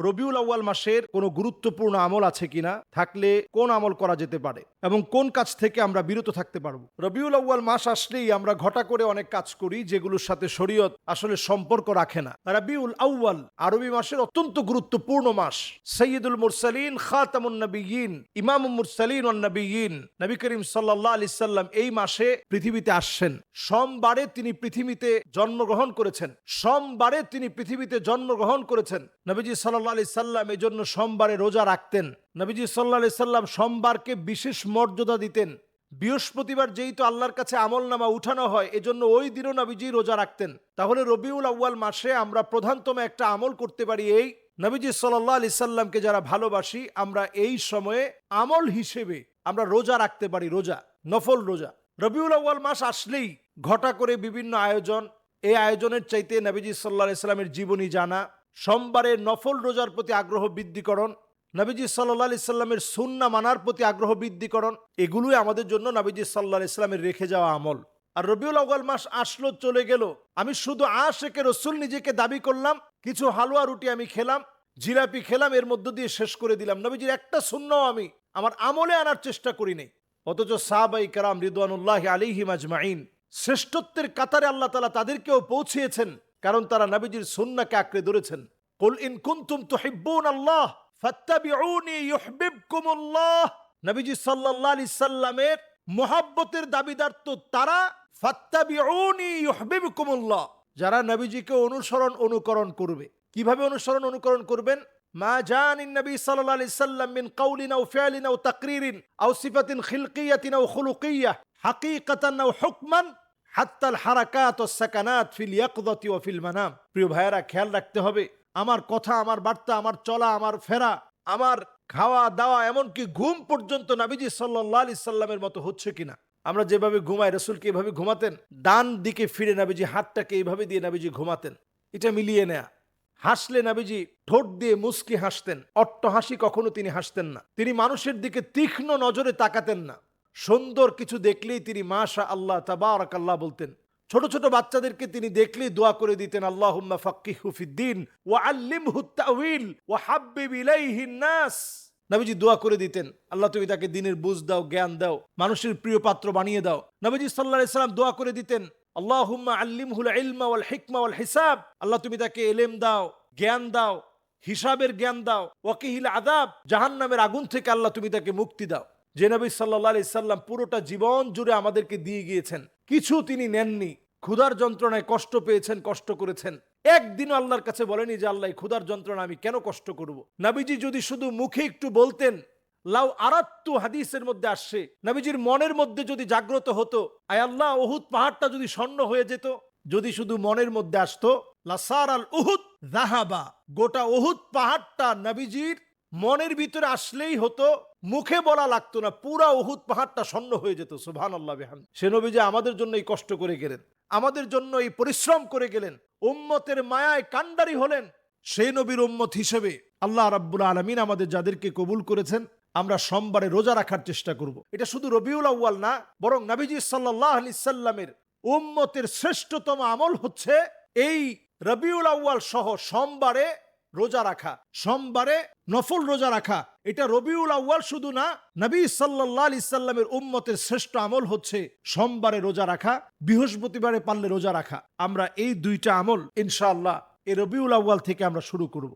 রবিউল আউয়াল মাসের কোনো গুরুত্বপূর্ণ আমল আছে কিনা, থাকলে কোন আমল করা যেতে পারে এবং কোন কাজ থেকে আমরা বিরত থাকতে পারব? রবিউল আউয়াল মাস আসলেই আমরা ঘটা করে অনেক কাজ করি যেগুলোর সাথে শরীয়ত আসলে সম্পর্ক রাখে না। রবিউল আউয়াল আরবি মাসের অত্যন্ত গুরুত্বপূর্ণ মাস। সৈয়দুল মুরসালিন, খাতামুন নবীন ইমাম মুরসালিন নবীন নবী করিম সাল্লাহ আলি সাল্লাম এই মাসে পৃথিবীতে আসছেন। সোমবারে তিনি পৃথিবীতে জন্মগ্রহণ করেছেন। সোমবারে তিনি পৃথিবীতে জন্মগ্রহণ করেছেন। নবীজি সাল্লাহ আলি সাল্লাম এই জন্য সোমবারে রোজা রাখতেন। নবীজি সাল্লাহ সাল্লাম সোমবারকে বিশেষ মর্যাদা দিতেন। বৃহস্পতিবার যেই তো আল্লাহর কাছে আমল নামা উঠানো হয়, এজন্য ওই দিনও নবীজি রোজা রাখতেন। তাহলে রবিউল আউ্য়াল মাসে আমরা প্রধানতম একটা আমল করতে পারি এই, নবীজি সাল্লাহ আলি সাল্লামকে যারা ভালোবাসি, আমরা এই সময়ে আমল হিসেবে আমরা রোজা রাখতে পারি, রোজা, নফল রোজা। রবিউল আউ্য়াল মাস আসলেই ঘটা করে বিভিন্ন আয়োজন, এই আয়োজনের চাইতে নবীজি সাল্লাহ ইসলামের জীবনী জানা। সোমবারে নফল রোজার প্রতি আগ্রহ বৃদ্ধিকরণ, নবীজি সাল্লাহ আলি সাল্লামের সুন্না মানার প্রতি আগ্রহ বৃদ্ধিকরণ, এগুলোই আমাদের জন্য নবীজি সাল্লাহ ইসলামের রেখে যাওয়া আমল। আর রবিউল আউ্য়াল মাস আসলো, চলে গেল। আমি শুধু আশেকে রসুল নিজেকে দাবি করলাম, কিছু হালুয়া রুটি আমি খেলাম, জিলাপি খেলাম, এর মধ্য দিয়ে শেষ করে দিলাম। নবীজির একটা শূন্যও আমি আমার আমলে আনার চেষ্টা করি নেই। অথচ সাহাবাই কারাম রিদওয়ানুল্লাহ আলিহিম আজমাইন শ্রেষ্ঠত্বের কাতারে আল্লাহ তালা তাদেরকেও পৌঁছিয়েছেন, কারণ তারা নবীজির সুন্নাকে আঁকড়ে ধরেছেন। কুল ইন কুনতুম তুহিব্বুন আল্লাহ ফাত্তাবিউনি ইউহিব্বুকুমুল্লাহ নবীজি সাল্লাল্লাহু আলাইহি সাল্লামের মোহাব্বতের দাবিদার তো তারা ফাত্তাবিউনি ইউহিব্বুকুমুল্লাহ, যারা নবীজিকে অনুসরণ অনুকরণ করবে। কীভাবে অনুসরণ অনুকরণ করবেন? মা জানিন নবী সাল্লাল্লাহু আলাইহি সাল্লাম মিন কাউলিন আও ফিআলিন আও তাকরিরিন আও সিফাতিন খিলকিয়াতিন আও খুলুকিয়াহ হাকিকাতান আও হুকমান হাত্তাল হারাকাত ও সাকানাত ফিল ইয়াকদাতি ও ফিল মানাম। প্রিয় ভাইয়েরা, খেয়াল রাখতে হবে আমার কথা, আমার বার্তা, আমার চলা, আমার ফেরা, আমার খাওয়া, দাওয়া, এমনকি ঘুম পর্যন্ত নাবিজি সাল্লাহ আলি সাল্লামের মতো হচ্ছে কিনা আমরা যেভাবে ঘুমাই রসুলকে এভাবে ঘুমাতেন? ডান দিকে ফিরে নাবিজি হাতটাকে এইভাবে দিয়ে নাবিজি ঘুমাতেন। এটা মিলিয়ে নেয়া। হাসলে নাবিজি ঠোঁট দিয়ে মুস্কি হাসতেন। অট্ট হাসি কখনো তিনি হাসতেন না। তিনি মানুষের দিকে তীক্ষ্ণ নজরে তাকাতেন না। সুন্দর কিছু দেখলেই তিনি মাশা আল্লাহ তাবারাক আল্লাহ বলতেন। ছোট ছোট বাচ্চাদেরকে তিনি দেখলেই দোয়া করে দিতেন, আল্লাহুম্মা ফাক্কিহু ফিদ্দিন ওয়া আল্লিমহু তাউইল ওয়া হাব্বিব নাস। নবীজি দোয়া করে দিতেন, আল্লাহ তুমি তাকে দিনের বুঝ দাও, জ্ঞান দাও, মানুষের প্রিয় পাত্র বানিয়ে দাও। নবীজি আলাইহি সাল্লাম দোয়া করে দিতেন, আল্লাহুম্মা আল্লিমহুল ইলমা ওয়াল হিকমা ওয়াল হিসাব। আল্লাহ তুমি তাকে এলেম দাও, জ্ঞান দাও, হিসাবের জ্ঞান দাও, ওয়াকিহিল আদাব জাহান্নামের আগুন থেকে আল্লাহ তুমি তাকে মুক্তি দাও। যে নবী সাল্লাহ আলি সাল্লাম পুরোটা জীবন জুড়ে আমাদেরকে দিয়ে গিয়েছেন। কিছু তিনি নেননি। ক্ষুধার যন্ত্রণায় কষ্ট পেয়েছেন, কষ্ট করেছেন। একদিন আল্লাহর কাছে বলেনি যে, আল্লাহ ক্ষুধার যন্ত্রণা আমি কেন কষ্ট করব? নাবিজি যদি শুধু মুখে একটু বলতেন, লাউ আরাত্তু হাদিসের মধ্যে আসছে, নাবিজির মনের মধ্যে যদি জাগ্রত হতো, আয় আল্লাহ ওহুদ পাহাড়টা যদি স্বর্ণ হয়ে যেত, যদি শুধু মনের মধ্যে আসতো, লাসার আল উহুদ জাহাবা গোটা ওহুদ পাহাড়টা নাবিজির মনের ভিতরে আসলেই হতো মুখে বলা লাগতো না, পুরা উহুদ পাহাড়টা স্বর্ণ হয়ে যেত সুভান আল্লাহ বেহান সে নবী যে আমাদের জন্য এই কষ্ট করে গেলেন, আমাদের জন্য এই পরিশ্রম করে গেলেন, উম্মতের মায়ায় কান্ডারি হলেন, সেই নবীর উম্মত হিসেবে আল্লাহ রাব্বুল আলমিন আমাদের যাদেরকে কবুল করেছেন, আমরা সোমবারে রোজা রাখার চেষ্টা করব। এটা শুধু রবিউল আউ্য়াল না, বরং নবীজি সাল্লাহ আলি সাল্লামের উম্মতের শ্রেষ্ঠতম আমল হচ্ছে এই রবিউল আউ্য়াল সহ সোমবারে রোজা রাখা। সোমবারে নফল রোজা রাখা, এটা রবিউল আউ্য়াল শুধু না, নবী সাল্লাহ আলি সাল্লামের উম্মতের শ্রেষ্ঠ আমল হচ্ছে সোমবারে রোজা রাখা, বৃহস্পতিবারে পারলে রোজা রাখা। আমরা এই দুইটা আমল, ইনশাআল্লাহ এ রবিউল আউ্য়াল থেকে আমরা শুরু করব।